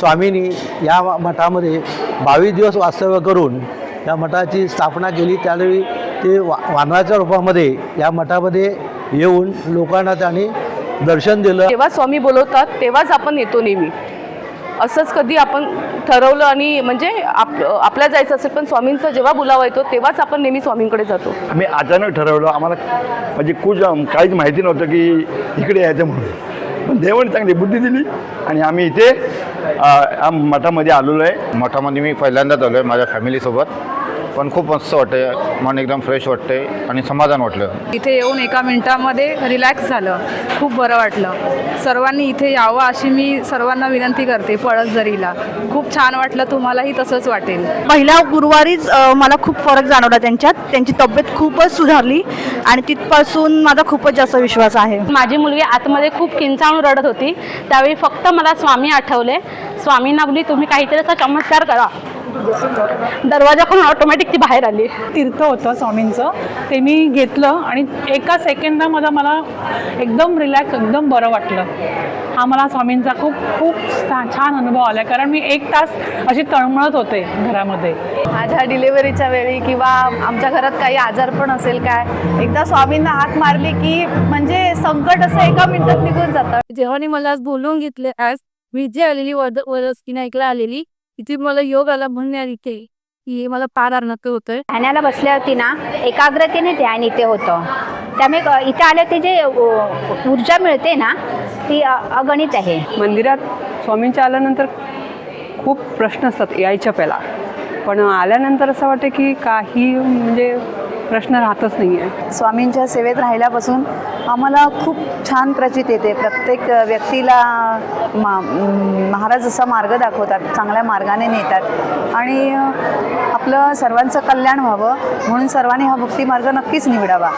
स्वामींनी या मठामध्ये बावीस दिवस वास्तव्य करून या मठाची स्थापना केली. त्यावेळी ते वा वानराच्या रूपामध्ये या मठामध्ये येऊन लोकांना त्यांनी दर्शन दिलं. जेव्हा स्वामी बोलवतात तेव्हाच आपण येतो नेहमी. असंच कधी आपण ठरवलं आणि म्हणजे आप आपल्या जायचं असेल पण स्वामींचा जेव्हा बोलावा येतो तेव्हाच आपण नेहमी स्वामींकडे जातो. आम्ही अचानक ठरवलं आम्हाला म्हणजे कुछ काहीच माहिती नव्हतं की इकडे यायचं म्हणून. पण देवाने चांगली बुद्धी दिली आणि आम्ही इथे मठामध्ये आलेलो आहे. मठामध्ये मी पहिल्यांदाच आलो आहे माझ्या फॅमिलीसोबत पण खूप मस्त वाटतं मन एकदम फ्रेश वाटते आणि समाधान वाटलं. इथे येऊन एका मिनिटामध्ये रिलॅक्स झालं. खूप बरं वाटलं. सर्वांनी इथे यावं अशी मी सर्वांना विनंती करते पळसदरीला खूप छान वाटलं तुम्हालाही तसंच वाटेल. पहिल्या गुरुवारीच मला खूप फरक जाणवला त्यांच्यात. त्यांची तब्येत खूपच सुधारली आणि तिथपासून माझा खूपच जास्त विश्वास आहे. माझी मुलगी आतमध्ये खूप किंचाळून रडत होती. त्यावेळी फक्त मला स्वामी आठवले. स्वामींना बोलली तुम्ही काहीतरी असा चमत्कार करा. दरवाजा खोलून ऑटोमॅटिक ती बाहेर आली तीर्थ होतं स्वामींचं ते मी घेतलं आणि एका सेकंदामध्ये मला एकदम रिलॅक्स एकदम बरं वाटलं हा मला स्वामींचा खूप खूप छान छान अनुभव आला कारण मी एक तास अशी तळमळत होते घरामध्ये माझ्या डिलिव्हरीच्या वेळी किंवा आमच्या घरात काही आजार पण असेल काय एकदा स्वामींना हाक मारली की म्हणजे संकट असं एका मिनिटात निघून जातं जेव्हाने मला आज बोलवून घेतले आज मी जे आलेली वरद वरसकीने ऐकला आलेली तिथे मला योग आला म्हणण्यात इथे की मला पार आणत होतं ध्यानाला बसल्यावरती ना एकाग्रतेने ध्यान इथे होतं. त्यामुळे इथे आल्यावरती जे ऊर्जा मिळते ना ती अगणित आहे. मंदिरात स्वामींच्या आल्यानंतर खूप प्रश्न असतात यायच्या पहिला. पण आल्यानंतर असं वाटतं की काही म्हणजे प्रश्न राहतच नाही आहे स्वामींच्या सेवेत राहिल्यापासून आम्हाला खूप छान प्रचित येते. प्रत्येक व्यक्तीला मा महाराज असा मार्ग दाखवतात चांगल्या मार्गाने नेतात. आणि आपलं सर्वांचं कल्याण व्हावं म्हणून सर्वांनी हा भक्ती मार्ग नक्कीच निवडावा.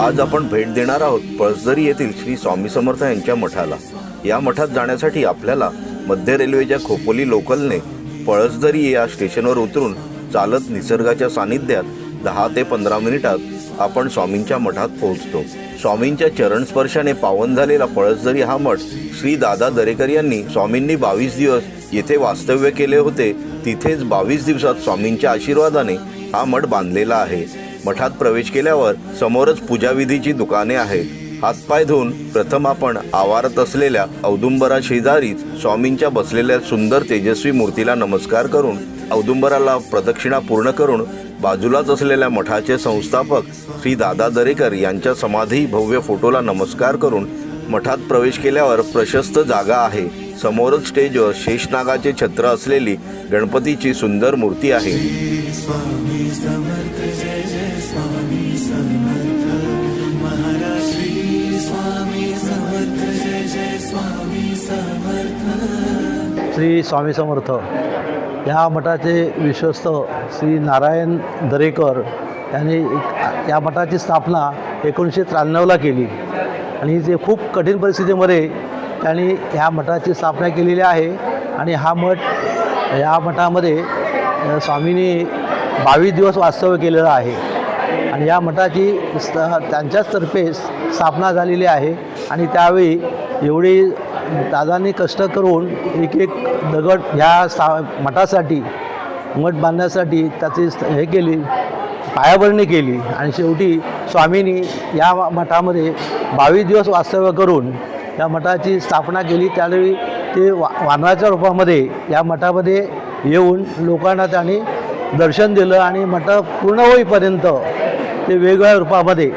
आज आपण भेट देणार आहोत पळसदरी येथील श्री स्वामी समर्थ यांच्या मठाला. या मठात जाण्यासाठी आपल्याला मध्य रेल्वेच्या खोपोली लोकलने पळसदरी या स्टेशनवर उतरून चालत निसर्गाच्या सानिध्यात दहा ते पंधरा मिनिटात आपण स्वामींच्या मठात पोहोचतो. स्वामींच्या चरणस्पर्शाने पावन झालेला पळसदरी हा मठ श्री दादा दरेकर यांनी स्वामींनी बावीस दिवस येथे वास्तव्य केले होते. तिथेच बावीस दिवसात स्वामींच्या आशीर्वादाने हा मठ बांधलेला आहे. मठात प्रवेश केल्यावर समोरच पूजाविधीची दुकाने आहेत. हातपाय धुवून प्रथम आपण आवारात असलेल्या औदुंबरा शेजारीच स्वामींच्या बसलेल्या सुंदर तेजस्वी मूर्तीला नमस्कार करून औदुंबराला प्रदक्षिणा पूर्ण करून बाजूलाच असलेल्या मठाचे संस्थापक श्री दादा दरेकर यांच्या समाधी भव्य फोटोला नमस्कार करून मठात प्रवेश केल्यावर प्रशस्त जागा आहे. समोरच स्टेजवर शेषनागाचे छत्र असलेली गणपतीची सुंदर मूर्ती आहे. श्री स्वामी समर्थ. या मठाचे विश्वस्त श्री नारायण दरेकर यांनी या मठाची स्थापना एकोणीसशे त्र्याण्णवला केली. आणि ते खूप कठीण परिस्थितीमध्ये त्यांनी ह्या मठाची स्थापना केलेली आहे. आणि हा मठ या मठामध्ये स्वामींनी बावीस दिवस वास्तव्य केलेलं आहे. आणि या मठाची स्त त्यांच्याचतर्फे स्थापना झालेली आहे. आणि त्यावेळी एवढी दादांनी कष्ट करून एक एक दगड ह्या सा मठासाठी मठ बांधण्यासाठी त्याची स्त- हे केली पायाभरणी केली. आणि शेवटी स्वामींनी या मठामध्ये बावीस दिवस वास्तव्य करून या मठाची स्थापना केली. त्यावेळी ते वा वानराच्या रूपामध्ये या मठामध्ये येऊन लोकांना त्यांनी दर्शन दिलं आणि मठ पूर्ण होईपर्यंत ते वेगवेगळ्या रूपामध्ये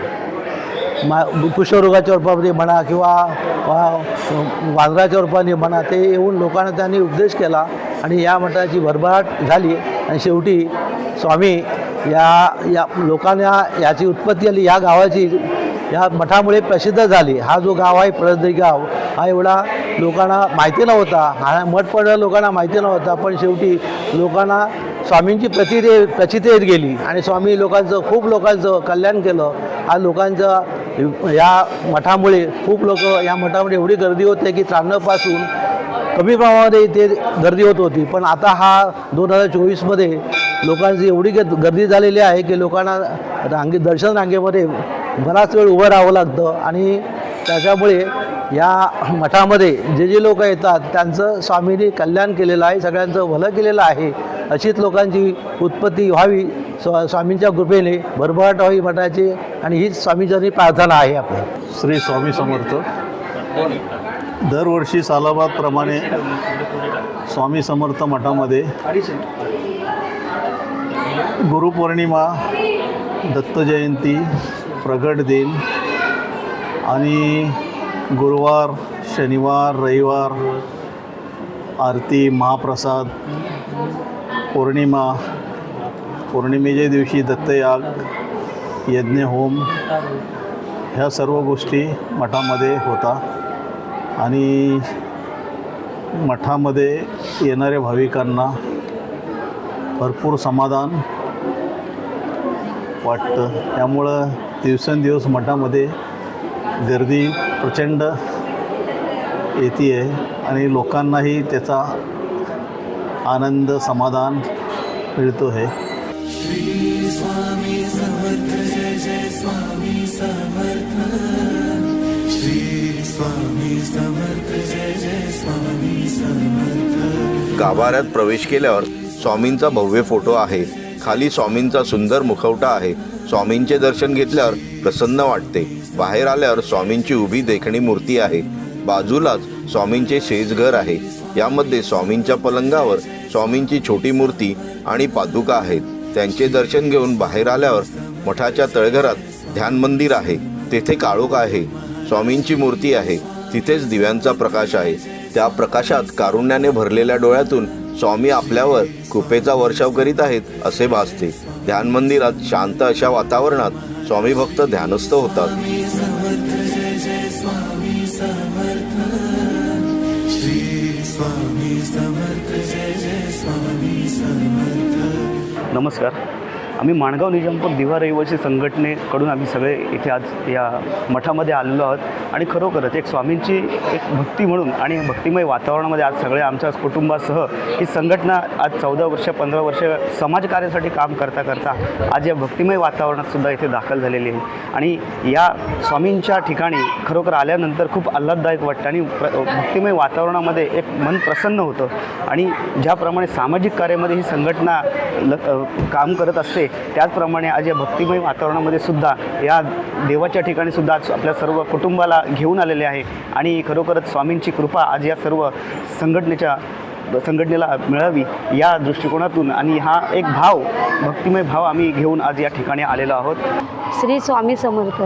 मा कुष्ठरोगाच्या रूपामध्ये म्हणा किंवा वा- रूपाने म्हणा ते येऊन लोकांना त्यांनी उपदेश केला आणि या मठाची भरभराट झाली. आणि शेवटी स्वामी या या लोकांना याची उत्पत्ती आली. या गावाची या मठामुळे प्रसिद्ध झाली. हा जो गाव आहे पळसदरी गाव हा एवढा लोकांना माहिती नव्हता. हा मठ पडलं लोकांना माहिती नव्हता. पण शेवटी लोकांना स्वामींची प्रतिदे प्रचितेत येत गेली आणि स्वामी लोकांचं खूप लोकांचं कल्याण केलं. हा लोकांचं या मठामुळे खूप लोक या मठामध्ये एवढी गर्दी होते की त्र्याण्णवपासून कमी प्रमाणामध्ये इथे गर्दी होत होती. पण आता हा दोन हजार चोवीसमध्ये लोकांची एवढी ग- गर्दी झालेली आहे की लोकांना रांगे दर्शन रांगेमध्ये बराच वेळ उभं राहावं लागतं. आणि त्याच्यामुळे या मठामध्ये जे जे लोक येतात त्यांचं स्वामींनी कल्याण केलेलं आहे सगळ्यांचं भलं केलेलं आहे अशीच लोकांची उत्पत्ती व्हावी स्वा स्वामींच्या कृपेने भरभराट व्हावी मठाची आणि हीच स्वामींची प्रार्थना आहे आपली. श्री स्वामी समर्थ. दरवर्षी सालाबादप्रमाणे स्वामी समर्थ मठामध्ये गुरुपौर्णिमा दत्त जयंती प्रगट दिन आणि गुरुवार शनिवार रविवार आरती महाप्रसाद पौर्णिमा पौर्णिमेच्या दिवशी दत्तयाग यज्ञहोम ह्या सर्व गोष्टी मठामध्ये होता. आणि मठामध्ये येणाऱ्या भाविकांना भरपूर समाधान वाटतं. त्यामुळं दिवसेंदिवस मठामध्ये गर्दी प्रचंड येते आहे आणि लोकांनाही त्याचा आनंद समाधान मिळतो आहे गाभाऱ्यात प्रवेश केल्यावर स्वामींचा भव्य फोटो आहे. खाली स्वामींचा सुंदर मुखवटा आहे. स्वामींचे दर्शन घेतल्यावर प्रसन्न वाटते. बाहेर आल्यावर स्वामींची उभी देखणी मूर्ती आहे. बाजूलाच स्वामींचे शेजघर आहे. यामध्ये स्वामींच्या पलंगावर स्वामींची छोटी मूर्ती आणि पादुका आहेत. त्यांचे दर्शन घेऊन बाहेर आल्यावर मठाच्या तळघरात ध्यान मंदिर आहे. तेथे काळोख आहे. स्वामींची मूर्ती आहे. तिथेच दिव्यांचा प्रकाश आहे. त्या प्रकाशात कारुण्याने भरलेल्या डोळ्यातून स्वामी आपल्यावर कृपेचा वर्षाव करीत आहेत असे भासते. ध्यान मंदिरात शांत अशा वातावरणात स्वामी भक्त ध्यानस्थ होतात. नमस्कार. आम्ही माणगाव निजामपूर दिवा रहिवासी संघटनेकडून आम्ही सगळे इथे आज या मठामध्ये आलेलो आहोत. आणि खरोखरच एक स्वामींची एक भक्ती म्हणून आणि भक्तिमय वातावरणामध्ये आज सगळे आमच्या कुटुंबासह ही संघटना आज चौदा वर्ष पंधरा वर्ष समाजकार्यासाठी काम करता करता आज या भक्तिमय वातावरणात सुद्धा इथे दाखल झालेली आहे. आणि या स्वामींच्या ठिकाणी खरोखर आल्यानंतर खूप आल्हाददायक वाटतं आणि प्र भक्तिमय वातावरणामध्ये एक मन प्रसन्न होतं. आणि ज्याप्रमाणे सामाजिक कार्यामध्ये ही संघटना ल काम करत असते त्याचप्रमाणे आज या भक्तिमय वातावरणामध्ये सुद्धा या देवाच्या ठिकाणी सुद्धा आज आपल्या सर्व कुटुंबाला घेऊन आलेले आहे. आणि खरोखरच स्वामींची कृपा आज या सर्व संघटनेच्या संघटनेला मिळावी या दृष्टिकोनातून आणि हा एक भाव भक्तिमय भाव आम्ही घेऊन आज या ठिकाणी आलेलो आहोत. श्री स्वामी समर्थ.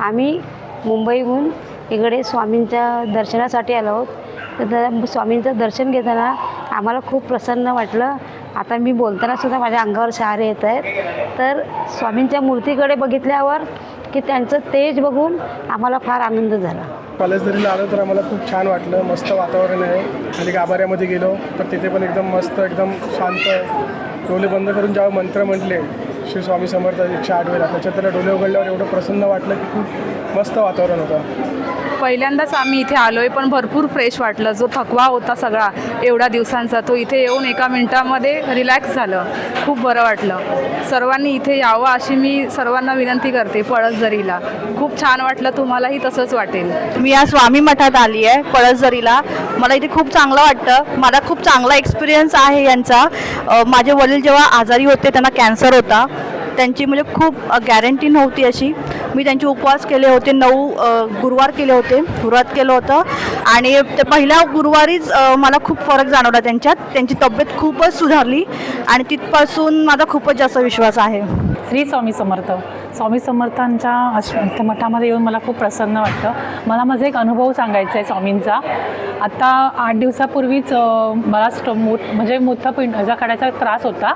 आम्ही मुंबईहून इकडे स्वामींच्या दर्शनासाठी आलो आहोत. तर त्या स्वामींचं दर्शन घेताना आम्हाला खूप प्रसन्न वाटलं. आता मी बोलताना सुद्धा माझ्या अंगावर शहारे येत आहेत. तर स्वामींच्या मूर्तीकडे बघितल्यावर की त्यांचं तेज बघून आम्हाला फार आनंद झाला. कॉलेजदरीला आलो तर आम्हाला खूप छान वाटलं. मस्त वातावरण आहे. आणि गाभाऱ्यामध्ये गेलो तर तिथे पण एकदम मस्त एकदम शांत. डोले बंद करून जेव्हा मंत्र म्हटले श्री स्वामी समर्थ एकशे आठ वेळा त्याच्यात त्याला डोले उघडल्यावर एवढं प्रसन्न वाटलं की खूप मस्त वातावरण होतं. पहिल्यांदाच आम्ही इथे आलो आहे पण भरपूर फ्रेश वाटलं. जो थकवा होता सगळा एवढ्या दिवसांचा तो इथे येऊन एका मिनटामध्ये रिलॅक्स झालं. खूप बरं वाटलं. सर्वांनी इथे यावं अशी मी सर्वांना विनंती करते पळसदरीला. खूप छान वाटलं तुम्हालाही तसंच वाटेल. मी या स्वामी मठात आली आहे पळसदरीला. मला इथे खूप चांगलं वाटतं. मला खूप चांगला एक्सपिरियन्स आहे यांचा. माझे वडील जेव्हा आजारी होते त्यांना कॅन्सर होता. त्यांची म्हणजे खूप गॅरंटी नव्हती अशी. मी त्यांचे उपवास केले होते नऊ गुरुवार केले होते व्रत केलं होतं. आणि ते पहिल्या गुरुवारीच मला खूप फरक जाणवला त्यांच्यात. त्यांची तब्येत खूपच सुधारली आणि तिथपासून माझा खूपच जास्त विश्वास आहे. श्री स्वामी समर्थ. स्वामी समर्थांच्या आश्र मठामध्ये येऊन मला खूप प्रसन्न वाटतं. मला माझा एक अनुभव सांगायचा आहे स्वामींचा. आत्ता आठ दिवसापूर्वीच मला स्टो मोठ म्हणजे मोठा पिंड काढायचा त्रास होता.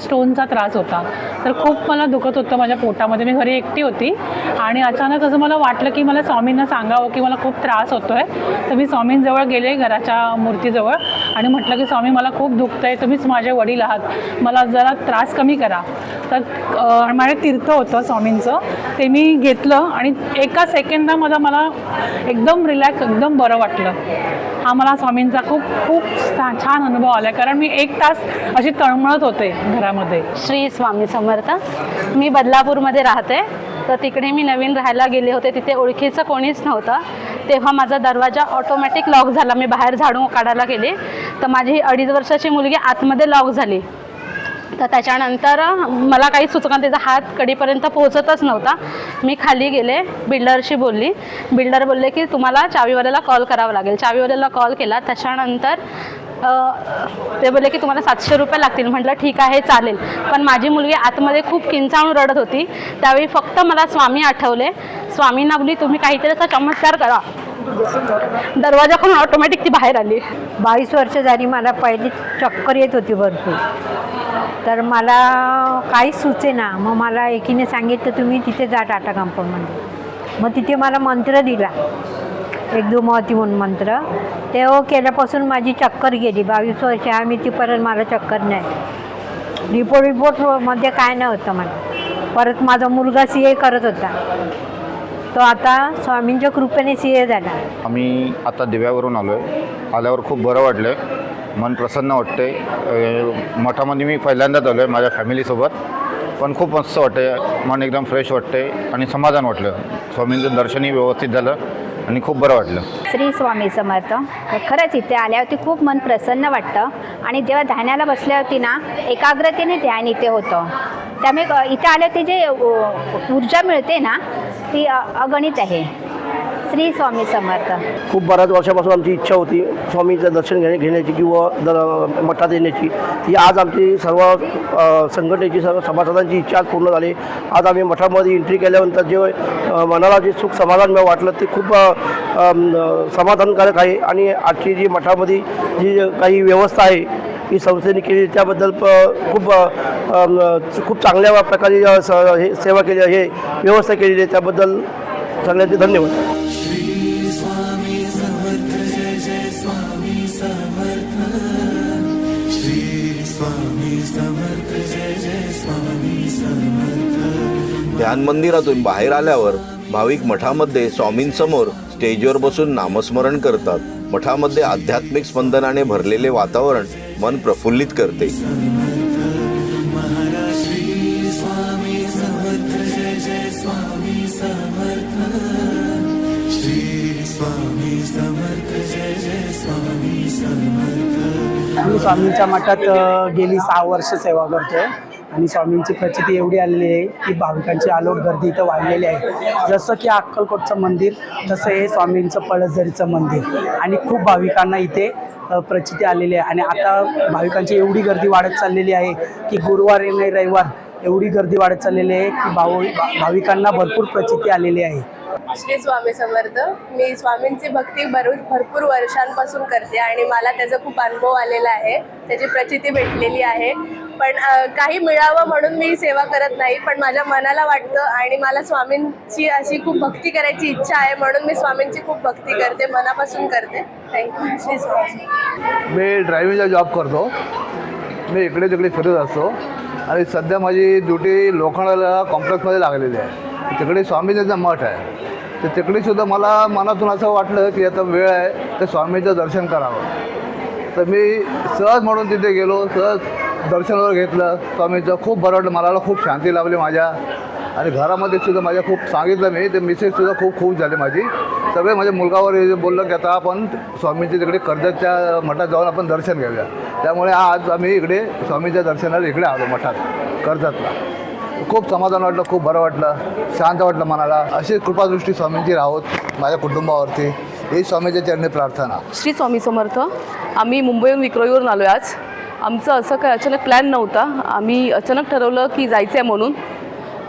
स्टोनचा त्रास होता. तर खूप मला दुखत होतं माझ्या पोटामध्ये. मी घरी एकटी होती आणि अचानक असं मला वाटलं की मला स्वामींना सांगावं की मला खूप त्रास होतो आहे तर मी स्वामींजवळ गेले घराच्या मूर्तीजवळ आणि म्हटलं की स्वामी मला खूप दुखतं आहे तुम्हीच माझे वडील आहात. मला जरा त्रास कमी करा. तर अं, माझे तीर्थ होतं स्वामींचं. ते मी घेतलं आणि एका सेकंदामध्ये मला एकदम रिलॅक्स एकदम बरं वाटलं. हा मला स्वामींचा खूप खूप छा- छान अनुभव आला कारण मी एक तास अशी तळमळत होते घरामध्ये. श्री स्वामी समर्थ. मी बदलापूरमध्ये राहते. तर तिकडे मी नवीन राहायला गेले होते. तिथे ओळखीचं कोणीच नव्हतं. तेव्हा माझा दरवाजा ऑटोमॅटिक लॉक झाला. मी बाहेर झाडू काढायला गेले. तर माझी अडीच वर्षाची मुलगी आतमध्ये लॉक झाली. तर त्याच्यानंतर मला काही सुचना त्याचा हात कडीपर्यंत पोहोचतच नव्हता. मी खाली गेले बिल्डरशी बोलली. बिल्डर बोलले की तुम्हाला चावीवाल्याला कॉल करावा लागेल. चावीवाल्याला कॉल केला. त्याच्यानंतर ते बोलले की तुम्हाला सातशे रुपये लागतील. म्हटलं ठीक आहे चालेल. पण माझी मुलगी आतमध्ये खूप किंचाळून रडत होती. त्यावेळी फक्त मला स्वामी आठवले. स्वामींना बोलली तुम्ही काहीतरी असा चमत्कार करा. दरवाजा खोलून ऑटोमॅटिक ती बाहेर आली. बावीस वर्ष झाली मला पहिली चक्कर येत होती भरपूर. तर मला काही सुचेना. मग मला एकीने सांगितलं तुम्ही तिथे जा टाटा कंपाऊंडमध्ये. मग तिथे मला मंत्र दिला. एक दुमावती म्हणून मंत्र. ते हो केल्यापासून माझी चक्कर गेली. बावीस वर्ष आम्ही तिपर्यंत मला चक्कर नाही. रिपोर्ट रिपोर्टमध्ये काय नव्हतं मला. परत माझा मुलगा सी ए करत होता. तो आता स्वामींच्या कृपेने सी झाला. आम्ही आता दिव्यावरून आलो आहे आल्यावर खूप बरं वाटलं आहे मन प्रसन्न वाटते मठामध्ये मी पहिल्यांदाच आलो आहे माझ्या फॅमिलीसोबत पण खूप मस्त वाटतं मन एकदम फ्रेश वाटते आणि समाधान वाटलं. स्वामींचं दर्शनही व्यवस्थित झालं आणि खूप बरं वाटलं. श्री स्वामी समर्थ. खरंच इथे आल्यावरती खूप मन प्रसन्न वाटतं. आणि जेव्हा ध्यानाला बसल्यावरती ना एकाग्रतेने ध्यान इथे होतं. त्यामुळे इथे आल्यावरती जे ऊर्जा मिळते ना ती अगणित आहे. श्री स्वामी समर्थ. खूप बऱ्याच वर्षापासून आमची इच्छा होती स्वामीचं दर्शन घेणे घेण्याची किंवा दर मठात येण्याची. ती आज आमची सर्व संघटनेची सर्व सभासदांची इच्छा आज पूर्ण झाली. आज आम्ही मठामध्ये एंट्री केल्यानंतर जे मनाला जे सुख समाधान वाटलं ते खूप समाधानकारक आहे. आणि आजची जी मठामध्ये जी काही व्यवस्था आहे ही संस्थेने केली त्याबद्दल प खूप खूप चांगल्या प्रकारे स हे सेवा केली हे व्यवस्था केलेली आहे. त्याबद्दल सगळ्यांचे धन्यवाद. ध्यान मंदिरातून बाहेर आल्यावर भाविक मठामध्ये स्वामींसमोर स्टेजवर बसून नामस्मरण करतात. मठामध्ये आध्यात्मिक स्पंदनाने भरलेले वातावरण मन प्रफुल्लित करते. आम्ही स्वामींच्या मठात गेली सहा वर्ष सेवा करतोय. आणि स्वामींची प्रचिती एवढी आलेली आहे की भाविकांची आलोट गर्दी इथं वाढलेली आहे. जसं की अक्कलकोटचं मंदिर तसं हे स्वामींचं पळसझरीचं मंदिर. आणि खूप भाविकांना इथे प्रचिती आलेली आहे. आणि आता भाविकांची एवढी गर्दी वाढत चाललेली आहे की गुरुवार नाही रविवार एवढी गर्दी वाढत चाललेली आहे की भाव भाविकांना भरपूर प्रचिती आलेली आहे. श्री स्वामी समर्थ. मी स्वामींची भक्ती भरू भरपूर वर्षांपासून करते आणि मला त्याचा खूप अनुभव आलेला आहे. त्याची प्रचिती भेटलेली आहे. पण काही मिळावं म्हणून मी सेवा करत नाही पण माझ्या मनाला वाटतं आणि मला स्वामींची अशी खूप भक्ती करायची इच्छा आहे म्हणून मी स्वामींची खूप भक्ती करते मनापासून करते. Thank you Shri Swami. मी ड्रायव्हिंगचा जॉब करतो. मी इकडे तिकडे फिरत असतो. आणि सध्या माझी ड्युटी लोखंडाला कॉम्प्लेक्समध्ये लागलेली आहे. तिकडे स्वामींचा मठ आहे. तर तिकडेसुद्धा मला मनातून असं वाटलं की आता वेळ आहे तर स्वामीचं दर्शन करावं. तर मी सहज म्हणून तिथे गेलो सहज दर्शनावर घेतलं. स्वामीचं खूप बरं वाटलं मला खूप शांती लाभली माझ्या. आणि घरामध्ये सुद्धा माझ्या खूप सांगितलं मी ते मिसेससुद्धा खूप खूप झाली माझी. सगळे माझ्या मुलगावर बोललं की आता आपण स्वामींच्या तिकडे कर्जतच्या मठात जाऊन आपण दर्शन घेऊया. त्यामुळे आज आम्ही इकडे स्वामींच्या दर्शनाला इकडे आलो मठात कर्जतला. खूप समाधान वाटलं खूप बरं वाटलं शांत वाटलं मनाला. अशी कृपादृष्टी स्वामींची राहोत माझ्या कुटुंबावरती. ही स्वामीच्या चरणी प्रार्थना. श्री स्वामी समर्थ आम्ही मुंबईहून विक्रोळीवरून आलो आहे आज. आमचं असं काय अचानक प्लॅन नव्हता. आम्ही अचानक ठरवलं की जायचं आहे म्हणून.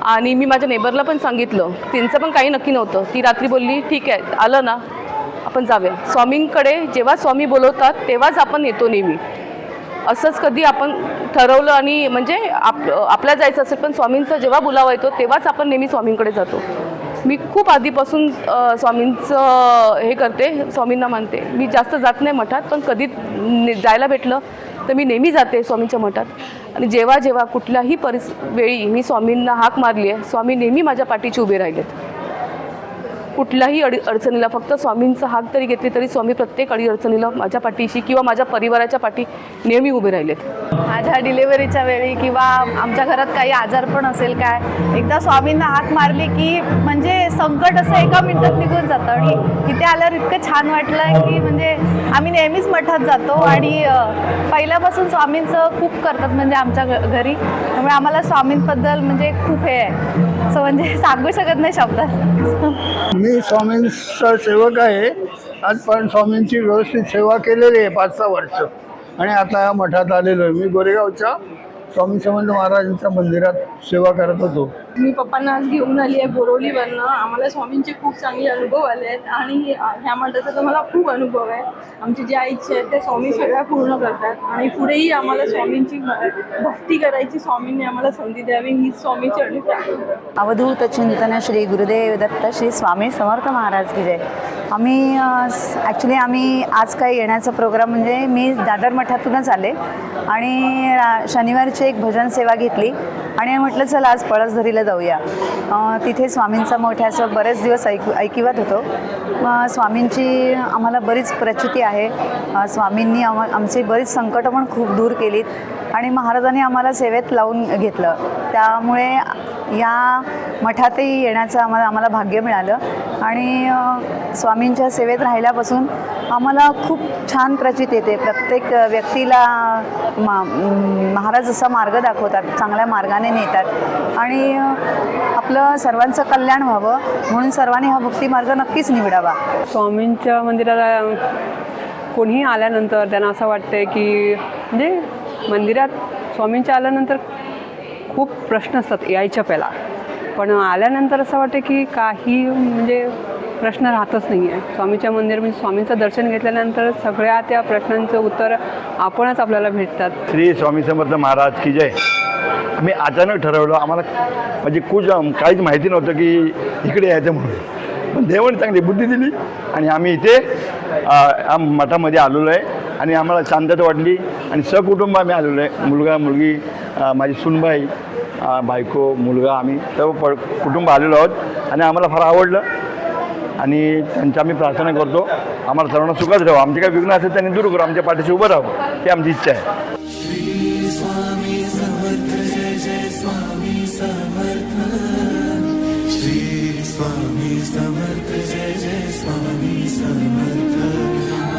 आणि मी माझ्या नेबरला पण सांगितलं. त्यांचं पण काही नक्की नव्हतं. ती रात्री बोलली ठीक आहे आलं ना आपण जाऊया. स्वामींकडे जेव्हा स्वामी बोलवतात तेव्हाच आपण येतो नेहमी. असंच कधी आपण ठरवलं आणि म्हणजे आप आपल्या जायचं असेल पण स्वामींचा जेव्हा बुलावा येतो तेव्हाच आपण नेहमी स्वामींकडे जातो. मी खूप आधीपासून स्वामींचं हे करते स्वामींना मानते. मी जास्त जात नाही मठात पण कधी जायला भेटलं तर मी नेहमी जाते स्वामींच्या मठात. आणि जेव्हा जेव्हा कुठल्याही परिस वेळी मी स्वामींना हाक मारली आहे स्वामी नेहमी माझ्या पाठीची उभे राहिलेत. कुठल्याही अडी अडचणीला फक्त स्वामींचा हाक तरी घेतली तरी स्वामी प्रत्येक अडी अडचणीला माझ्या पाठीशी किंवा माझ्या परिवाराच्या पाठी नेहमी उभे राहिलेत. माझ्या डिलिव्हरीच्या वेळी किंवा आमच्या घरात काही आजार पण असेल काय एकदा स्वामींना हाक मारली की म्हणजे संकट असं एका मिनिटात निघून जातं आणि इथे आल्यावर इतकं छान वाटलं की म्हणजे आम्ही नेहमीच मठात जातो आणि पहिल्यापासून स्वामींचं खूप करतात म्हणजे आमच्या घ- घरी. त्यामुळे आम्हाला स्वामींबद्दल म्हणजे खूप हे आहे. असं म्हणजे सांगू शकत नाही शब्दात. मी स्वामींचा सेवक आहे. आजपर्यंत स्वामींची व्यवस्थित सेवा केलेली आहे पाच सहा वर्ष. आणि आता या मठात आलेलो आहे. मी गोरेगावच्या स्वामी समंत महाराजांच्या मंदिरात सेवा करत होतो. मी पप्पांना आज घेऊन आली आहे बोरोलीवरनं. आम्हाला स्वामींचे खूप चांगले अनुभव आले आहेत आणि ह्या मठाचा तर मला खूप अनुभव आहे. आमची ज्या इच्छा आहेत त्या स्वामी सगळ्या पूर्ण करतात आणि पुढेही आम्हाला स्वामींची भक्ती करायची स्वामींनी आम्हाला संधी द्यावी हीच स्वामीची अनुभव अवधूत चिंतन श्री गुरुदेव दत्त श्री स्वामी समर्थ महाराज की जय. आम्ही ॲक्च्युली आम्ही आज काही येण्याचा प्रोग्राम म्हणजे मी दादर मठातूनच आले आणि शनिवारची एक भजन सेवा घेतली आणि म्हटलं चला आज पळसधरीला जाऊया. तिथे स्वामींचा मोठ्या असं बरेच दिवस ऐकू ऐकिवत होतो. स्वामींची आम्हाला बरीच प्रचिती आहे. स्वामींनी आम आमची बरीच संकटं पण खूप दूर केलीत आणि महाराजांनी आम्हाला सेवेत लावून घेतलं. त्यामुळे या मठातही येण्याचं आम्हाला आम्हाला भाग्य मिळालं आणि स्वामींच्या सेवेत राहिल्यापासून आम्हाला खूप छान प्रचित येते. प्रत्येक व्यक्तीला मा महाराज असा मार्ग दाखवतात चांगल्या मार्गाने नेतात आणि आपलं सर्वांचं कल्याण व्हावं म्हणून सर्वांनी हा भक्तिमार्ग नक्कीच निवडावा. स्वामींच्या मंदिराला कोणीही आल्यानंतर त्यांना असं वाटतंय की म्हणजे मंदिरात स्वामींच्या आल्यानंतर खूप प्रश्न असतात यायच्या पहिला. पण आल्यानंतर असं वाटतं की काही म्हणजे प्रश्न राहतच नाही आहे स्वामीच्या मंदिर म्हणजे स्वामींचं दर्शन घेतल्यानंतर सगळ्या त्या प्रश्नांचं उत्तर आपणच आपल्याला भेटतात. श्री स्वामी समर्थ महाराज की जय. आम्ही अचानक ठरवलं आम्हाला म्हणजे कुछ काहीच माहिती नव्हतं की इकडे यायचं म्हणून. पण देवाने चांगली बुद्धी दिली आणि आम्ही इथे मठामध्ये आलेलो आहे आणि आम्हाला शांतता वाटली आणि सकुटुंब आम्ही आलेलो आहे. मुलगा मुलगी माझी सुनबाई बायको मुलगा आम्ही सर्व प कुटुंब आलेलो आहोत आणि आम्हाला फार आवडलं आणि त्यांची आम्ही प्रार्थना करतो. आम्हाला सर्वांना सुखात राहू आमचे काही विघ्न असेल त्यांनी दूर करू. आमच्या पाठीशी उभं राहावं. ही आमची इच्छा आहे.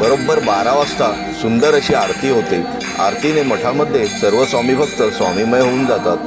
बरोबर बारा वाजता सुंदर अशी आरती होते. आरतीने मठामध्ये सर्व स्वामी भक्त स्वामीमय होऊन जातात.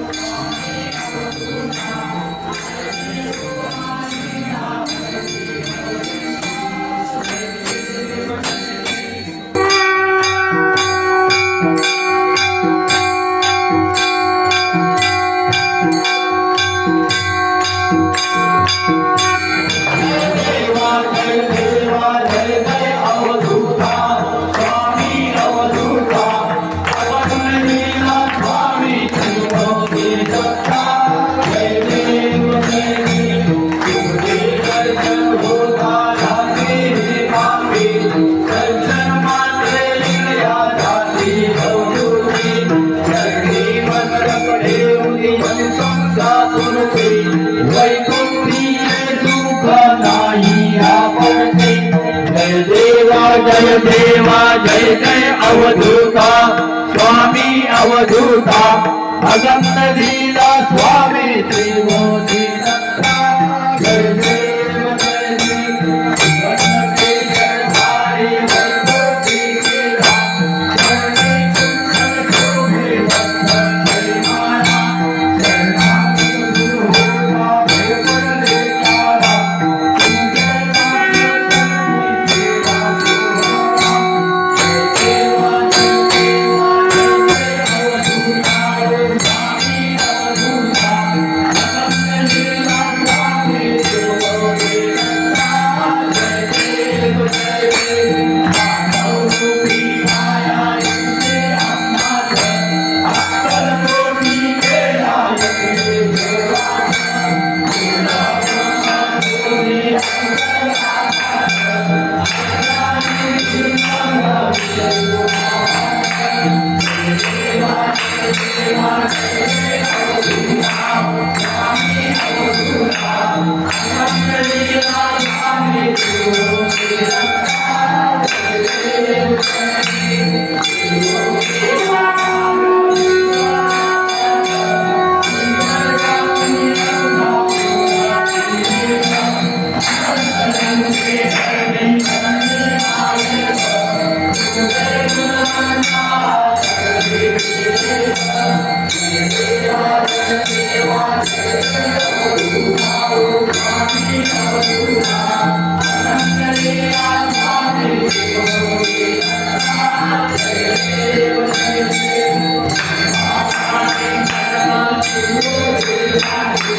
देवा जय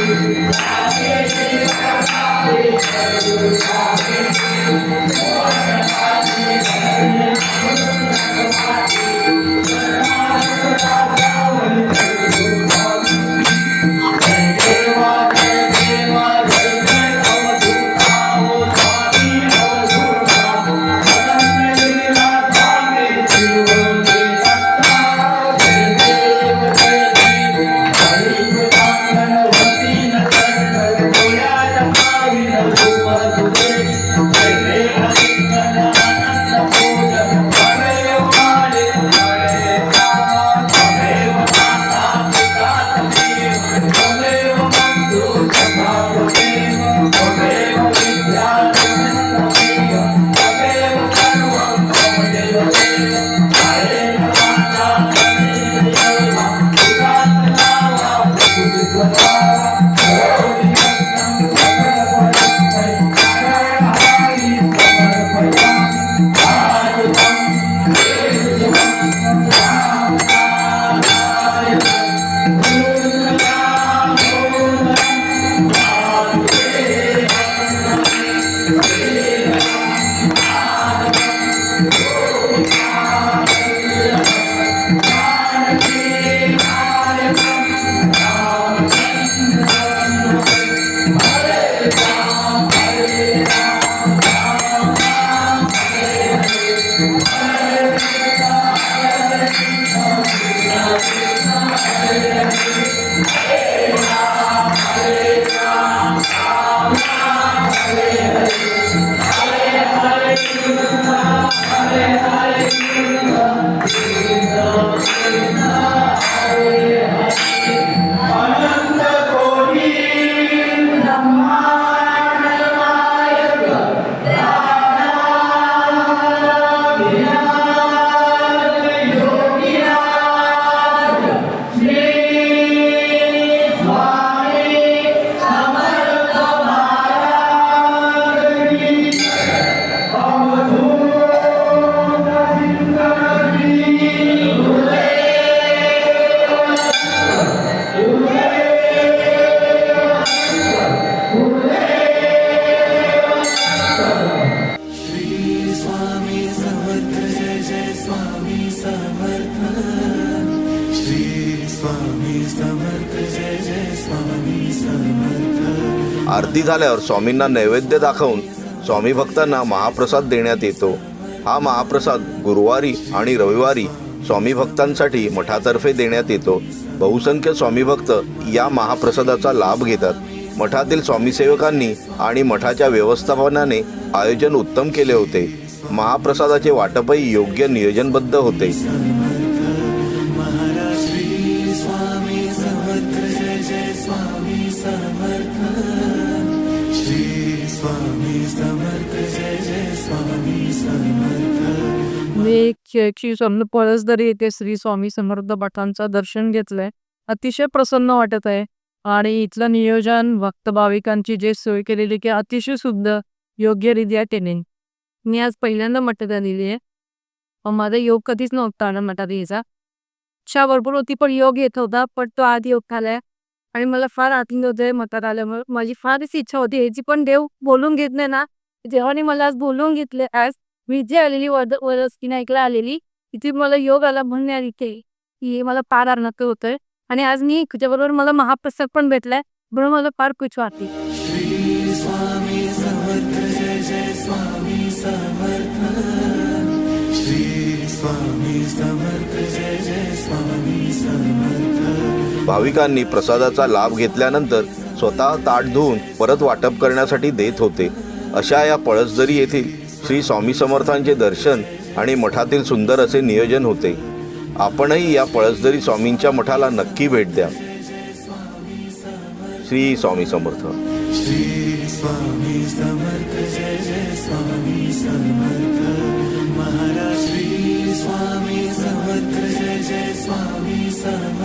आरती झाल्यावर स्वामींना नैवेद्य दाखवून स्वामी भक्तांना महाप्रसाद देण्यात येतो. हा महाप्रसाद गुरुवारी आणि रविवारी स्वामी भक्तांसाठी मठातर्फे देण्यात येतो. बहुसंख्य स्वामी भक्त या महाप्रसादाचा लाभ घेतात. मठातील स्वामीसेवकांनी आणि मठाच्या व्यवस्थापनाने आयोजन उत्तम केले होते. महाप्रसादाचे वाटपही योग्य नियोजनबद्ध होते. मी श्री पळसदरी येथे श्री स्वामी समर्थ भटांचं दर्शन घेतलंय अतिशय प्रसन्न वाटत आहे. आणि इथलं नियोजन भक्त भाविकांची जे सोय केलेली की अतिशय शुद्ध योग्यरित्या टेनिंग मी आज पहिल्यांदा मठात आलेली आहे. माझा योग कधीच नव्हता ना मठात यायचा. इच्छा भरपूर होती पण योग येत होता पण तो आज योग झालाय आणि मला फार आनंद होते मतात आल्यामुळे. माझी फारच इच्छा होती ह्याची पण देव बोलून घेत नाही ना. देवाने मला आज बोलवून घेतले आज मी आलेली वद वरस्ती नाईकला आलेली इथे मला योग आला म्हणून यार इथे हे मला फार आनंद होतोय. आणि आज मी त्याच्याबरोबर मला महाप्रसाद पण भेटलाय म्हणून मला फार खुश वाटते. भाविकांनी प्रसादाचा लाभ घेतल्यानंतर स्वतः ताट धुवून परत वाटप करण्यासाठी देत होते. अशा या पळसदरी येथील श्री स्वामी समर्थांचे दर्शन आणि मठातील सुंदर असे नियोजन होते. आपणही या पळसदरी स्वामींच्या मठाला नक्की भेट द्या. श्री स्वामी समर्थ. श्री स्वामी समर्थ जय जय स्वामी समर्थ. महाराज श्री स्वामी समर्थ जय जय स्वामी समर्थ.